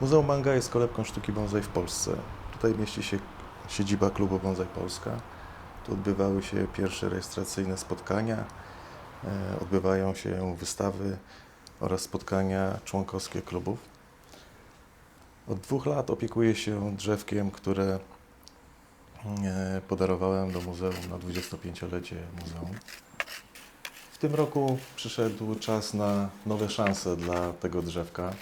Muzeum Manga jest kolebką sztuki bonsai w Polsce. Tutaj mieści się siedziba klubu Bonsai Polska. Tu odbywały się pierwsze rejestracyjne spotkania, e, odbywają się wystawy oraz spotkania członkowskie klubów. Od dwóch lat opiekuję się drzewkiem, które e, podarowałem do muzeum na 25-lecie muzeum. W tym roku przyszedł czas na nowe szanse dla tego drzewka.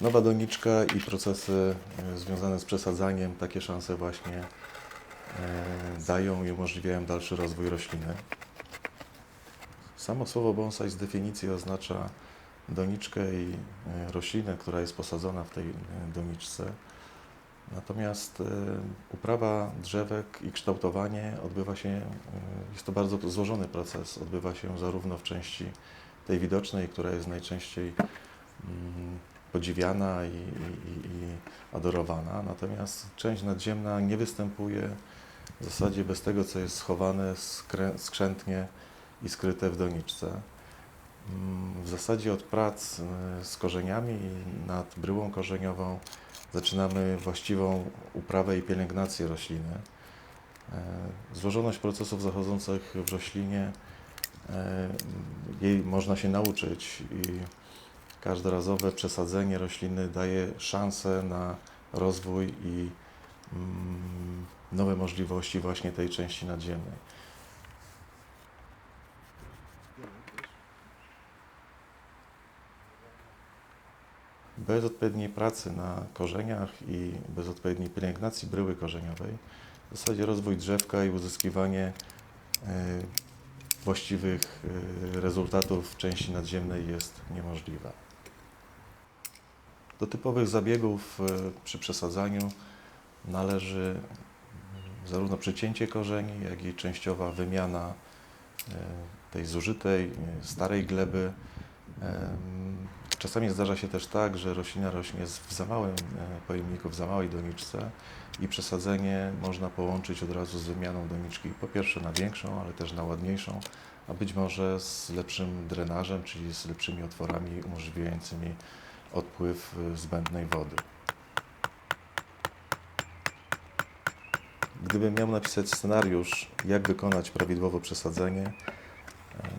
Nowa doniczka i procesy e, związane z przesadzaniem takie szanse właśnie e, dają i umożliwiają dalszy rozwój rośliny. Samo słowo bonsai z definicji oznacza doniczkę i e, roślinę, która jest posadzona w tej doniczce. Natomiast uprawa drzewek i kształtowanie odbywa się, jest to bardzo złożony proces, odbywa się zarówno w części tej widocznej, która jest najczęściej mm, podziwiana i, i, i adorowana, natomiast część nadziemna nie występuje w zasadzie bez tego, co jest schowane skrę, skrzętnie i skryte w doniczce. Mm, W zasadzie od prac y, z korzeniami nad bryłą korzeniową zaczynamy właściwą uprawę i pielęgnację rośliny. E, Złożoność procesów zachodzących w roślinie, e, jej można się nauczyć i każdorazowe przesadzenie rośliny daje szansę na rozwój i mm, nowe możliwości właśnie tej części nadziemnej. Bez odpowiedniej pracy na korzeniach i bez odpowiedniej pielęgnacji bryły korzeniowej, w zasadzie rozwój drzewka i uzyskiwanie e, właściwych e, rezultatów w części nadziemnej jest niemożliwe. Do typowych zabiegów e, przy przesadzaniu należy mm, zarówno przycięcie korzeni, jak i częściowa wymiana e, tej zużytej, e, starej gleby. Em, Czasami zdarza się też tak, że roślina rośnie w za małym pojemniku, w za małej doniczce i przesadzenie można połączyć od razu z wymianą doniczki po pierwsze na większą, ale też na ładniejszą, a być może z lepszym drenażem, czyli z lepszymi otworami umożliwiającymi odpływ e, zbędnej wody. Gdybym miał napisać scenariusz, jak wykonać prawidłowo przesadzenie, e,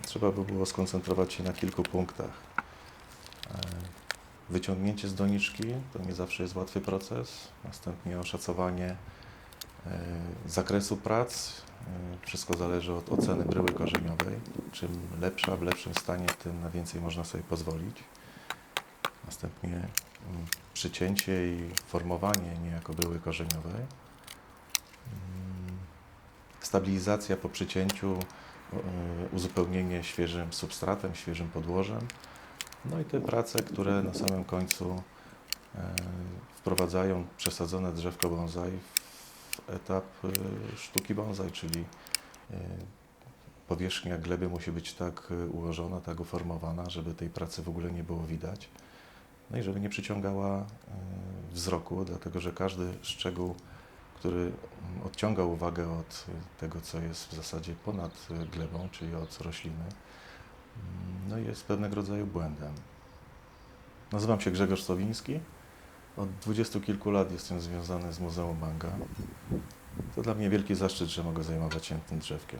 trzeba by było skoncentrować się na kilku punktach. E, Wyciągnięcie z doniczki to nie zawsze jest łatwy proces. Następnie oszacowanie e, zakresu prac. Wszystko zależy od oceny bryły korzeniowej. Czym lepsza, w lepszym stanie, tym na więcej można sobie pozwolić. Następnie mm, przycięcie i formowanie niejako bryły korzeniowej. Mm, Stabilizacja po przycięciu, e, uzupełnienie świeżym substratem, świeżym podłożem. No i te prace, które na samym końcu e, wprowadzają przesadzone drzewko bonsai w etap e, sztuki bonsai, czyli powierzchnia gleby musi być tak ułożona, tak uformowana, żeby tej pracy w ogóle nie było widać. No i żeby nie przyciągała e, wzroku, dlatego że każdy szczegół, który mm, odciąga uwagę od e, tego, co jest w zasadzie ponad e, glebą, czyli od rośliny, no jest pewnego rodzaju błędem. Nazywam się Grzegorz Sowiński. Od dwudziestu kilku lat jestem związany z Muzeum Manga. To dla mnie wielki zaszczyt, że mogę zajmować się tym drzewkiem.